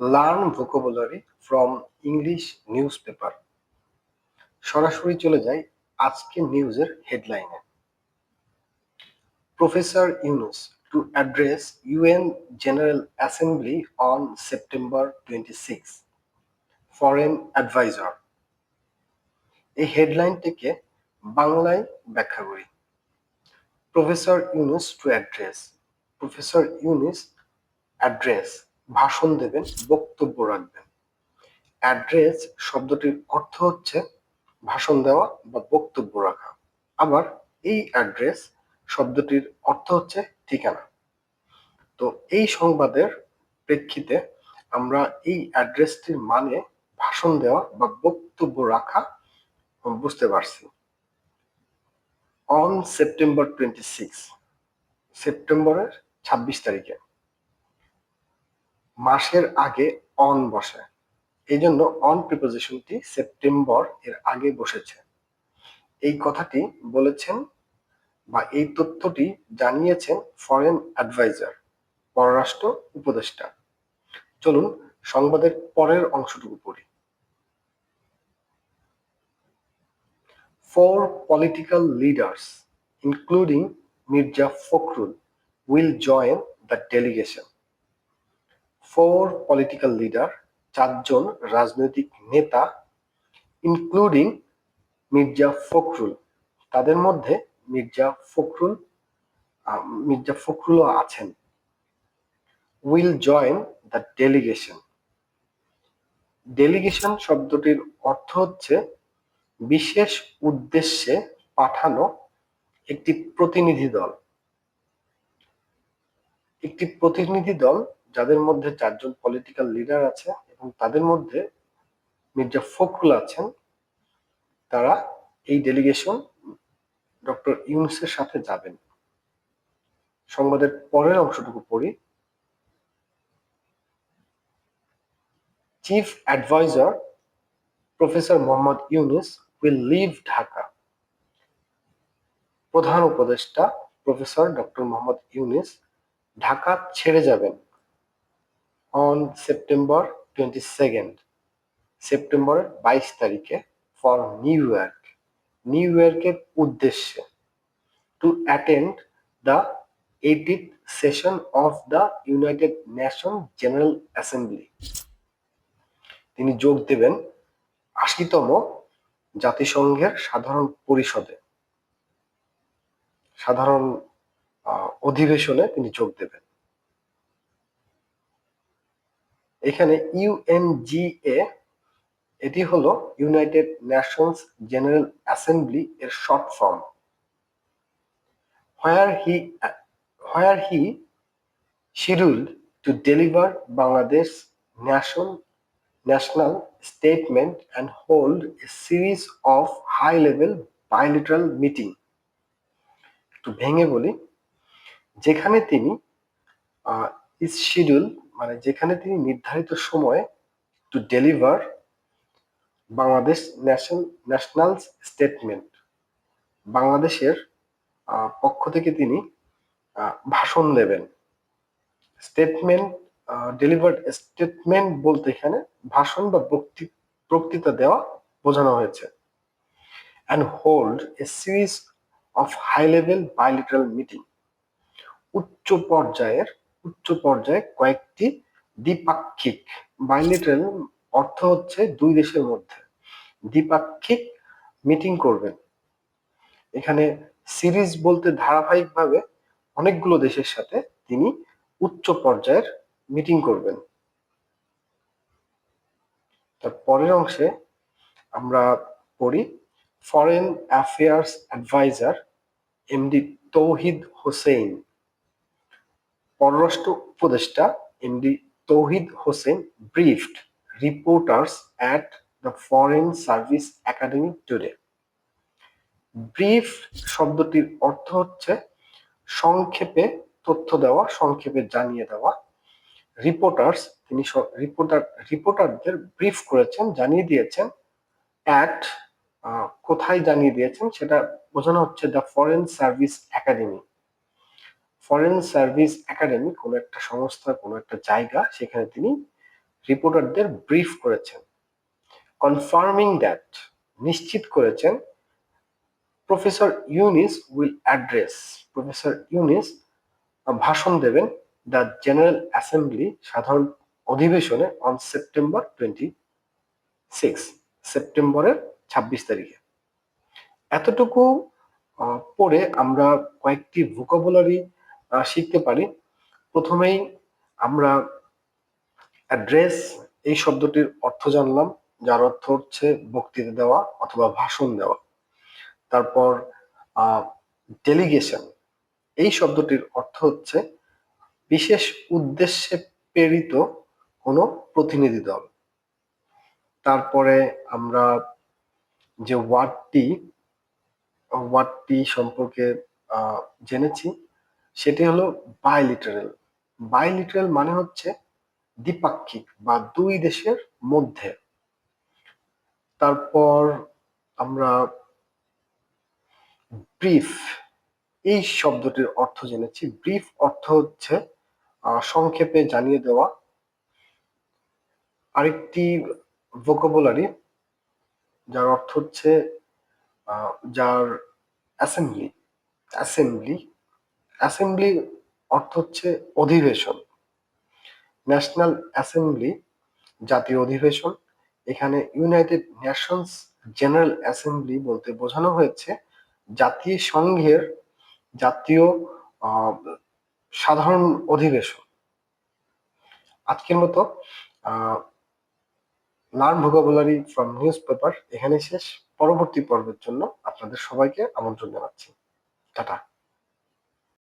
Learn vocabulary from English news paper সরাসরি চলে যাই আজকের নিউজের হেডলাইনে professor Yunus to address UN general assembly on September twenty six foreign adviser এই হেডলাইনটিকে বাংলায় ব্যাখ্যা করি। Professor Yunus to address professor Yunus address ভাষণ দেবেন, বক্তব্য রাখবেন। অ্যাড্রেস শব্দটির অর্থ হচ্ছে ভাষণ দেওয়া বা বক্তব্য রাখা। আবার এই অ্যাড্রেস শব্দটির অর্থ হচ্ছে ঠিকানা। তো এই সংবাদের প্রেক্ষিতে আমরা এই অ্যাড্রেসটির মানে ভাষণ দেওয়া বা বক্তব্য রাখা বুঝতে পারছি। অন সেপ্টেম্বর টোয়েন্টি সিক্স সেপ্টেম্বরের ছাব্বিশ তারিখে। মাসের আগে অন বসে। এই জন্য অন প্রিপোজিশনটি সেপ্টেম্বর এর আগে বসেছে। এই কথাটি বলেছেন বা এই তথ্যটি জানিয়েছেন ফরেন অ্যাডভাইজার পররাষ্ট্র উপদেষ্টা। চলুন সংবাদের পরের অংশটুকু পড়ি। Four political leaders including Mirza Fakhrul will join the delegation four political leader চারজন রাজনৈতিক নেতা ইনক্লুডিং মির্জা ফখরুল। তাদের মধ্যে মির্জা ফখরুল মির্জা ফখরুলও আছেন। Will join the delegation. Delegation শব্দটির অর্থ হচ্ছে বিশেষ উদ্দেশ্যে পাঠানো একটি প্রতিনিধি দল। একটি প্রতিনিধি দল যাদের মধ্যে চারজন পলিটিক্যাল লিডার আছে এবং তাদের মধ্যে মির্জা ফখরুল আছেন, তারা এই ডেলিগেশন ডক্টর ইউনুসের সাথে যাবেন। সংবাদের পরের অংশটুকু পড়ি। Chief adviser professor Mohammad Yunus will leave Dhaka প্রধান উপদেষ্টা প্রফেসর ডক্টর মোহাম্মদ ইউনুস ঢাকা ছেড়ে যাবেন। অন সেপ্টেম্বর টোয়েন্টি সেকেন্ড সেপ্টেম্বরের বাইশ তারিখে ফর নিউ ইয়র্ক নিউ ইয়র্কের উদ্দেশ্যে to attend the eightieth session of the United Nation General Assembly তিনি যোগ দেবেন আশিতম জাতিসংঘের সাধারণ পরিষদে। সাধারণ অধিবেশনে তিনি যোগ দেবেন। এখানে ইউএনজিএ এটি হলো ইউনাইটেড নেশনস জেনারেল অ্যাসেম্বলি এর short form where he where he scheduled to deliver Bangladesh nation national statement and hold a series of high level bilateral meeting একটু ভেঙে বলি, যেখানে তিনি ইস শিডিউল মানে যেখানে তিনি নির্ধারিত সময়ে to deliver Bangladesh nation national statement বাংলাদেশের পক্ষ থেকে তিনি ভাষণ দেবেন। স্টেটমেন্ট ডেলিভার্ড স্টেটমেন্ট বলতে এখানে ভাষণ বা বক্তৃতা দেওয়া বোঝানো হয়েছে। And hold a series of high level bilateral meeting উচ্চ পর্যায়ের উচ্চ পর্যায়ে কয়েকটি দ্বিপাক্ষিক বাইলিটারাল অর্থ হচ্ছে দুই দেশের মধ্যে। দ্বিপাক্ষিক মিটিং করবেন। এখানে সিরিজ বলতে ধারাবাহিকভাবে অনেকগুলো দেশের সাথে তিনি উচ্চ পর্যায়ের মিটিং করবেন। তার পরের অংশে আমরা পড়ি foreign affairs adviser MD Touhid Hossain পররাষ্ট্র উপদেষ্টা MD Touhid Hossain briefed reporters at the foreign service academy today brief শব্দটির অর্থ হচ্ছে সংক্ষেপে তথ্য দেওয়া, সংক্ষেপে জানিয়ে দেওয়া। রিপোর্টার্স তিনি রিপোর্টার রিপোর্টারদের ব্রিফ করেছেন, জানিয়ে দিয়েছেন অ্যাট কোথায় জানিয়ে দিয়েছেন, সেটা বোঝানো হচ্ছে the foreign service academy foreign service academy কোনো একটা সংস্থা, কোনো একটা জায়গা, সেখানে তিনি রিপোর্টারদের ব্রিফ করেছেন। কনফার্মিং দ্যাট নিশ্চিত করেছেন professor Yunus will address professor Yunus ভাষণ দেবেন দ্য জেনারেল অ্যাসেম্বলি সাধারণ অধিবেশনে অন সেপ্টেম্বর টোয়েন্টি সিক্স সেপ্টেম্বরের ছাব্বিশ তারিখে। এতটুকু পড়ে আমরা কয়েকটি ভোকাবুলারি শিখতে পারি। প্রথমেই আমরা অ্যাড্রেস এই শব্দটির অর্থ জানলাম, যার অর্থ হচ্ছে বক্তৃতা দেওয়া অথবা ভাষণ দেওয়া। তারপর ডেলিগেশন এই শব্দটির অর্থ হচ্ছে বিশেষ উদ্দেশ্যে প্রেরিত কোনো প্রতিনিধি দল। তারপরে আমরা যে ওয়ার্ডটি ওয়ার্ডটি সম্পর্কে জেনেছি সেটি হলো বাইলিটারাল বাইলিটারাল মানে হচ্ছে দ্বিপাক্ষিক বা দুই দেশের মধ্যে। তারপর আমরা ব্রিফ এই শব্দটির অর্থ জেনেছি। ব্রিফ অর্থ হচ্ছে সংক্ষেপে জানিয়ে দেওয়া। আরেকটি ভোকাবুলারি যার অর্থ হচ্ছে যার অ্যাসেম্বলি অ্যাসেম্বলি অ্যাসেম্বলি অর্থ হচ্ছে অধিবেশন। ন্যাশনাল অ্যাসেম্বলি, জাতীয় অধিবেশন। এখানে ইউনাইটেড নেশনস জেনারেল অ্যাসেম্বলি বলতে বোঝানো হয়েছে, জাতীয় সংঘের জাতীয় সাধারণ অধিবেশন। আজকের মতো learn vocabulary from newspaper এখানে শেষ। পরবর্তী পর্বের জন্য আপনাদের সবাইকে আমন্ত্রণ জানাচ্ছি। টাটা।